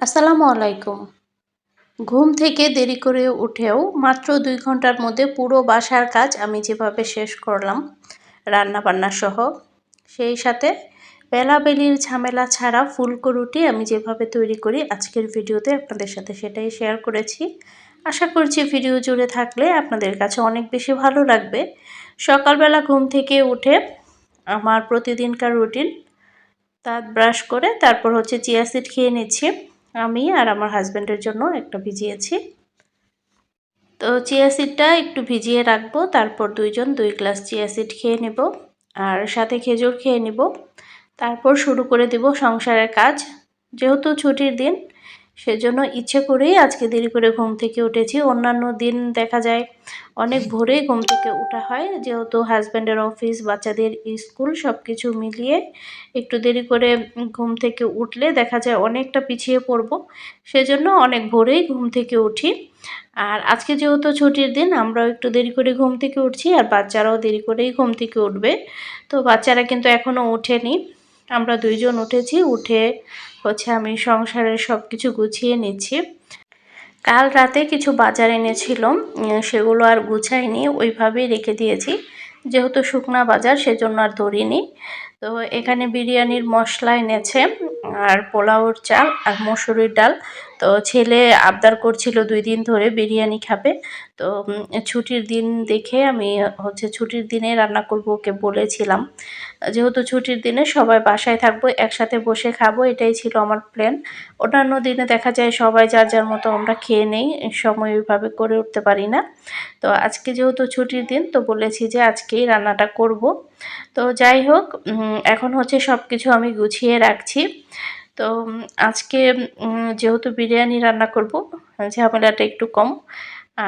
আসসালামু আলাইকুম। ঘুম থেকে দেরি করে উঠেও মাত্র দুই ঘণ্টার মধ্যে পুরো বাসার কাজ আমি যেভাবে শেষ করলাম রান্না বান্না সহ, সেই সাথে বেলাবেলির ঝামেলা ছাড়া ফুলকো রুটি আমি যেভাবে তৈরি করি আজকের ভিডিওতে আপনাদের সাথে সেটাই শেয়ার করেছি। আশা করছি ভিডিও জুড়ে থাকলে আপনাদের কাছে অনেক বেশি ভালো লাগবে। সকালবেলা ঘুম থেকে উঠে আমার প্রতিদিনকার রুটিন দাঁত ব্রাশ করে তারপর হচ্ছে চিয়া সিড খেয়ে নিচ্ছি। আমি আর আমার হাজব্যান্ডের জন্য একটা ভিজিয়েছি। তো চিয়া সিডটা একটু ভিজিয়ে রাখব, তারপর দুইজন দুই গ্লাস চিয়া সিড খেয়ে নেব আর সাথে খেজুর খেয়ে নেব। তারপর শুরু করে দেব সংসারের কাজ। যেহেতু ছুটির দিন সেজন্য ইচ্ছে করেই আজকে দেরি করে ঘুম থেকে উঠেছি। অন্যান্য দিন দেখা যায় অনেক ভোরেই ঘুম থেকে উঠা হয়, যেহেতু হাজব্যান্ডের অফিস বাচ্চাদের স্কুল সব কিছু মিলিয়ে একটু দেরি করে ঘুম থেকে উঠলে দেখা যায় অনেকটা পিছিয়ে পড়ব। সেজন্য অনেক ভোরেই ঘুম থেকে উঠি। আর আজকে যেহেতু ছুটির দিন, আমরাও একটু দেরি করে ঘুম থেকে উঠছি আর বাচ্চারাও দেরি করেই ঘুম থেকে উঠবে। তো বাচ্চারা কিন্তু এখনও ওঠেনি। আমরা দুইজন উঠেছি, উঠে হচ্ছে আমি সংসারের সব কিছু গুছিয়ে নিচ্ছি। কাল রাতে কিছু বাজার এনেছিল সেগুলো আর গুছাইনি, ওইভাবেই রেখে দিয়েছি। যেহেতু শুকনা বাজার, সেজন্য আর ধরিনি। তো এখানে বিরিয়ানির মশলা এনেছে, আর পোলাওর চাল আর মসুরির ডাল। তো ছেলে আবদার করছিল দুই দিন ধরে বিরিয়ানি খাবে। তো ছুটির দিন দেখে আমি হচ্ছে ছুটির দিনে রান্না করব ওকে বলেছিলাম। যেহেতু ছুটির দিনে সবাই বাসায় থাকব, একসাথে বসে খাব, এটাই ছিল আমার প্ল্যান অন্যান্য দিনে দেখা যায় সবাই যার যার মতো আমরা খেয়ে নেই, সময় ওইভাবে করে উঠতে পারি না। তো আজকে যেহেতু ছুটির দিন, তো বলেছি যে আজকেই রান্নাটা করব। তো যাই হোক এখন হচ্ছে সব কিছু আমি গুছিয়ে রাখছি। তো আজকে যেহেতু বিরিয়ানি রান্না করব, ঝামেলাটা একটু কম।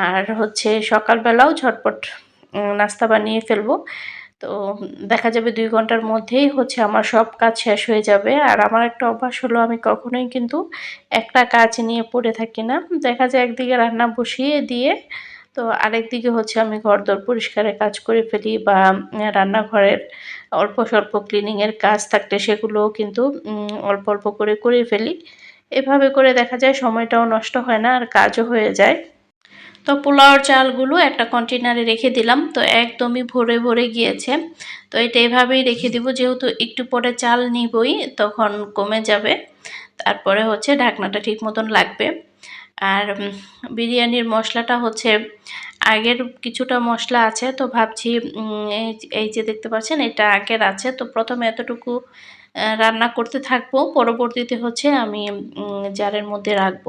আর হচ্ছে সকালবেলাও ঝটপট নাস্তা বানিয়ে ফেলব। তো, দেখা যাবে দুই ঘণ্টার মধ্যেই হচ্ছে আমার সব কাজ শেষ হয়ে যাবে। আর আমার একটা অভ্যাস হলো, আমি কখনোই কিন্তু একটা কাজ নিয়ে পড়ে থাকি না। দেখা যায় একদিকে রান্না বসিয়ে দিয়ে তো আরেকদিকে হচ্ছে আমি ঘর দর পরিষ্কারের কাজ করে ফেলি বা রান্নাঘরের অল্প স্বল্প ক্লিনিংয়ের কাজ থাকলে সেগুলোও কিন্তু অল্প অল্প করে করে ফেলি। এভাবে করে দেখা যায় সময়টাও নষ্ট হয় না আর কাজও হয়ে যায়। তো পোলাওর চালগুলো একটা কন্টেনারে রেখে দিলাম, তো একদমই ভরে ভরে গিয়েছে। তো এটা এভাবেই রেখে দিব, যেহেতু একটু পরে চাল নিবই, তখন কমে যাবে। তারপরে হচ্ছে ঢাকনাটা ঠিক মতন লাগবে। আর বিরিয়ানির মশলাটা হচ্ছে আগের কিছুটা মশলা আছে, তো ভাবছি এই যে দেখতে পাচ্ছেন এটা আগের আছে, তো প্রথমে এতটুকু রান্না করতে থাকব, পরবর্তীতে হচ্ছে আমি জারের মধ্যে রাখব।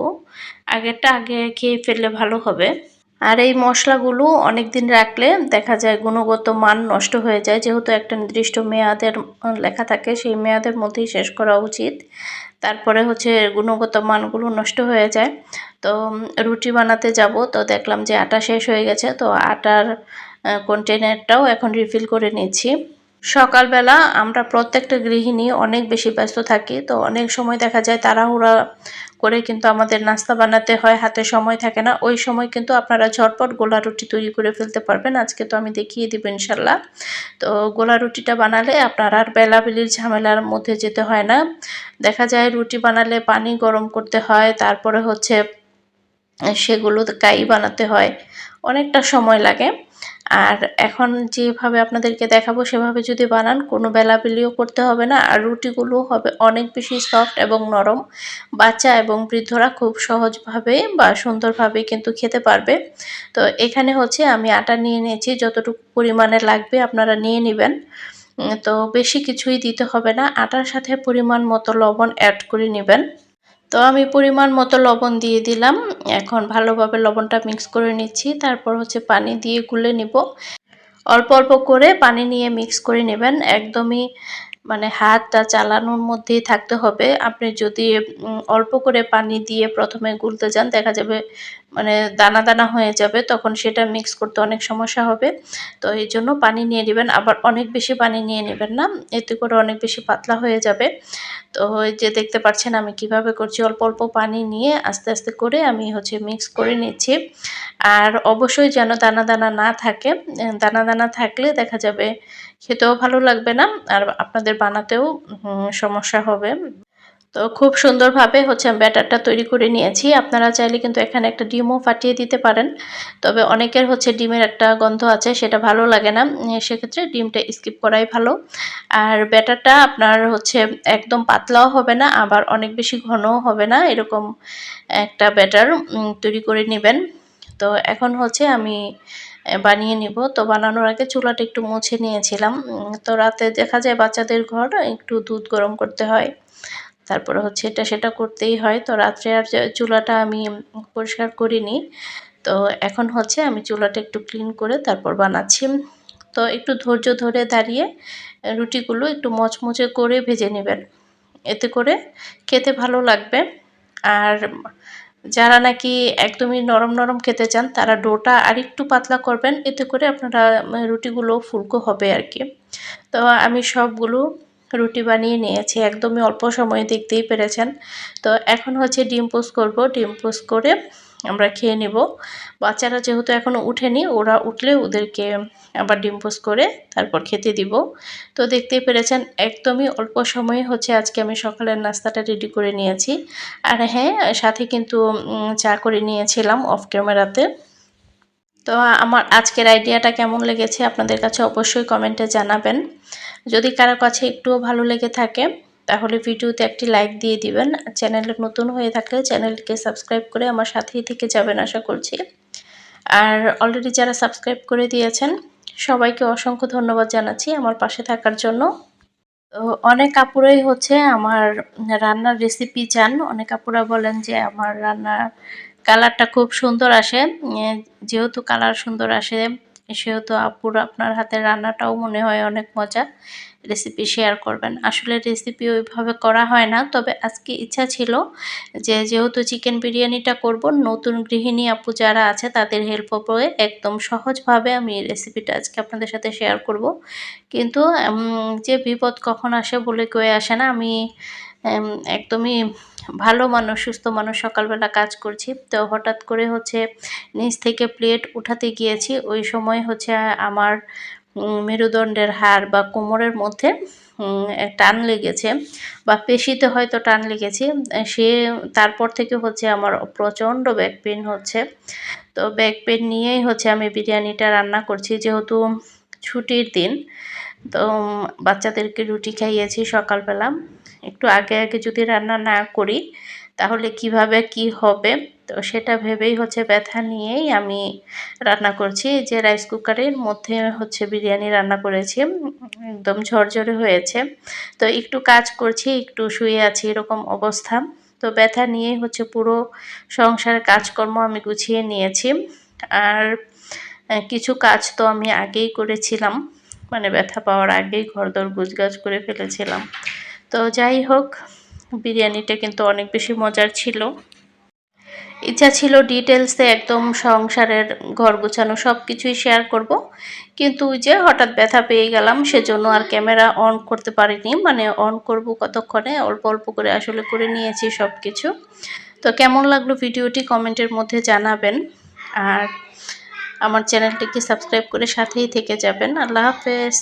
আগেরটা আগে খেয়ে ফেললে ভালো হবে। আর এই মশলাগুলো অনেক দিন রাখলে দেখা যায় গুণগত মান নষ্ট হয়ে যায়। যেহেতু একটা নির্দিষ্ট মেয়াদের লেখা থাকে, সেই মেয়াদের মধ্যেই শেষ করা উচিত। তারপরে হচ্ছে গুণগত মানগুলো নষ্ট হয়ে যায়। তো, রুটি বানাতে যাব। তো দেখলাম যে আটা শেষ হয়ে গেছে। তো আটার কন্টেনারটাও এখন রিফিল করে নিচ্ছি। সকালবেলা আমরা প্রত্যেকটা গৃহিণী অনেক বেশি ব্যস্ত থাকি। তো অনেক সময় দেখা যায় তাড়াহুড়া করে কিন্তু আমাদের নাস্তা বানাতে হয়, হাতে সময় থাকে না। ওই সময় কিন্তু আপনারা ঝটপট গোলা রুটি তৈরি করে ফেলতে পারবেন। আজকে তো আমি দেখিয়ে দিব ইনশাল্লাহ তো গোলা রুটিটা বানালে আপনার আর বেলাবেলির ঝামেলার মধ্যে যেতে হয় না। দেখা যায় রুটি বানালে পানি গরম করতে হয়, তারপরে হচ্ছে সেগুলো কাই বানাতে হয়। অনেকটা সময় লাগে। আর এখন যেভাবে আপনাদেরকে দেখাবো, সেভাবে যদি বানান, কোনো বেলাবেলিও করতে হবে না। আর রুটিগুলো হবে অনেক বেশি সফট এবং নরম। বাচ্চা এবং বৃদ্ধরা খুব সহজভাবে বা সুন্দরভাবে কিন্তু খেতে পারবে। তো এখানে হচ্ছে আমি আটা নিয়ে নিয়েছি, যতটুকু পরিমাণে লাগবে আপনারা নিয়ে নেবেন। তো বেশি কিছুই দিতে হবে না। আটার সাথে পরিমাণ মতো লবণ অ্যাড করে নেবেন। তো আমি পরিমাণ মতো লবণ দিয়ে দিলাম। এখন ভালোভাবে লবণটা মিক্স করে নিচ্ছি। তারপর হচ্ছে পানি দিয়ে গুলে নিব। অল্প অল্প করে পানি নিয়ে মিক্স করে নেবেন। একদমই মানে হাতটা চালানোর মধ্যেই থাকতে হবে। আপনি যদি অল্প করে পানি দিয়ে প্রথমে গুলতে যান, দেখা যাবে মানে দানা দানা হয়ে যাবে, তখন সেটা মিক্স করতে অনেক সমস্যা হবে। তো এই জন্য পানি নিয়ে নেবেন, আবার অনেক বেশি পানি নিয়ে নেবেন না, এতে করে অনেক বেশি পাতলা হয়ে যাবে। তো এই যে দেখতে পাচ্ছেন আমি কীভাবে করছি, অল্প অল্প পানি নিয়ে আস্তে আস্তে করে আমি হচ্ছে মিক্স করে নিচ্ছি। আর অবশ্যই যেন দানা দানা না থাকে দানা দানা থাকলে দেখা যাবে খেতেও ভালো লাগবে না, আর আপনাদের বানাতেও সমস্যা হবে। তো খুব সুন্দরভাবে হচ্ছে আমি ব্যাটারটা তৈরি করে নিয়েছি। আপনারা চাইলে কিন্তু এখানে একটা ডিমও ফাটিয়ে দিতে পারেন। তবে অনেকের হচ্ছে ডিমের একটা গন্ধ আছে, সেটা ভালো লাগে না। সেক্ষেত্রে ডিমটা স্কিপ করাই ভালো। আর ব্যাটারটা আপনার হচ্ছে একদম পাতলাও হবে না, আবার অনেক বেশি ঘনও হবে না। এরকম একটা ব্যাটার তৈরি করে নেবেন। তো এখন হচ্ছে আমি বানিয়ে নিব। তো বানানোর আগে চুলাটা একটু মুছে নিয়েছিলাম। তো রাতে দেখা যায় বাচ্চাদের ঘর একটু দুধ গরম করতে হয়। তারপরে হচ্ছে এটা সেটা করতেই হয়। তো রাত্রে আর চুলাটা আমি পরিষ্কার করিনি। তো এখন হচ্ছে আমি চুলাটা একটু ক্লিন করে তারপর বানাচ্ছি। তো একটু ধৈর্য ধরে দাঁড়িয়ে রুটিগুলো একটু মচমচে করে ভেজে নেবেন। এতে করে খেতে ভালো লাগবে। আর যারা নাকি একদমই নরম নরম খেতে চান, তারা ডোটা আরেকটু পাতলা করবেন। এতে করে আপনারা রুটিগুলো ফুলকো হবে আর কি। তো আমি সবগুলো রুটি বানিয়ে নিয়েছি, একদমই অল্প সময়ে দেখতেই পেরেছেন। তো এখন হচ্ছে ডিম পোস্ট করব, ডিম পোস্ট করে আমরা খেয়ে নেব। বাচ্চারা যেহেতু এখনও উঠেনি, ওরা উঠলে ওদেরকে আবার ডিম পোস্ট করে তারপর খেতে দিব। তো দেখতেই পেরেছেন, একদমই অল্প সময়ে হচ্ছে আজকে আমি সকালের নাস্তাটা রেডি করে নিয়েছি। আর হ্যাঁ সাথে কিন্তু চা করে নিয়েছিলাম অফ ক্যামেরাতে। তো আমার আজকের আইডিয়াটা কেমন লেগেছে আপনাদের কাছে অবশ্যই কমেন্টে জানাবেন। যদি কারও কাছে একটুও ভালো লেগে থাকে, তাহলে ভিডিওতে একটি লাইক দিয়ে দিবেন। চ্যানেলে নতুন হয়ে থাকলে চ্যানেলকে সাবস্ক্রাইব করে আমার সাথেই থেকে যাবেন আশা করছি। আর অলরেডি যারা সাবস্ক্রাইব করে দিয়েছেন, সবাইকে অসংখ্য ধন্যবাদ জানাচ্ছি আমার পাশে থাকার জন্য। তো অনেক আপুরাই হচ্ছে আমার রান্নার রেসিপি চান। অনেক আপুরা বলেন যে আমার রান্নার কালারটা খুব সুন্দর আসে। যেহেতু কালার সুন্দর আসে, সেহেতু আপুর, আপনার হাতের রান্নাটাও মনে হয় অনেক মজা। রেসিপি শেয়ার করবেন। আসলে রেসিপি ওইভাবে করা হয় না, তবে আজকে ইচ্ছা ছিল যে যেহেতু চিকেন বিরিয়ানিটা করব, নতুন গৃহিণী আপু যারা আছে তাদের হেল্প করে একদম সহজভাবে আমি রেসিপিটা আজকে আপনাদের সাথে শেয়ার করব। কিন্তু যে বিপদ কখন আসে বলে কয়ে আসে না, আমি একদমই ভালো মানুষ, সুস্থ মানুষ সকালবেলা কাজ করছি। তো হঠাৎ করে হচ্ছে নিচ থেকে প্লেট উঠাতে গিয়েছি। ওই সময় হচ্ছে আমার মেরুদণ্ডের হাড় বা কোমরের মধ্যে টান লেগেছে বা পেশিতে হয়তো টান লেগেছে। সে, তারপর থেকে হচ্ছে আমার প্রচণ্ড ব্যাক পেন হচ্ছে। তো ব্যাক পেন নিয়েই হচ্ছে আমি বিরিয়ানিটা রান্না করছি। যেহেতু ছুটির দিন, তো বাচ্চাদেরকে রুটি খাইয়েছি সকালবেলা। একটু আগে আগে যদি রান্না না করি, তাহলে কীভাবে কি হবে? তো সেটা ভেবেই হচ্ছে ব্যথা নিয়েই আমি রান্না করছি। যে রাইস কুকারের মধ্যে হচ্ছে বিরিয়ানি রান্না করেছি, একদম ঝরঝরে হয়েছে। তো একটু কাজ করছি, একটু শুয়ে আছি এরকম অবস্থা। তো ব্যথা নিয়েই হচ্ছে পুরো সংসারের কাজকর্ম আমি গুছিয়ে নিয়েছি। আর কিছু কাজ তো আমি আগেই করেছিলাম। মানে ব্যথা পাওয়ার আগেই ঘরদর গুজগাছ করে ফেলেছিলাম। তো যাই হোক, বিরিয়ানিটা কিন্তু অনেক বেশি মজার ছিল। ইচ্ছা ছিল ডিটেলসে একদম সংসারের ঘর গোছানো সব কিছুই শেয়ার করব। কিন্তু যে হঠাৎ ব্যথা পেয়ে গেলাম, সেজন্য আর ক্যামেরা অন করতে পারিনি। মানে অন করব কতক্ষণে, অল্প অল্প করে আসলে করে নিয়েছি সব কিছু তো কেমন লাগল ভিডিওটি কমেন্টের মধ্যে জানাবেন। আর আমার চ্যানেলটিকে সাবস্ক্রাইব করে সাথেই থেকে যাবেন। আল্লাহ হাফেজ।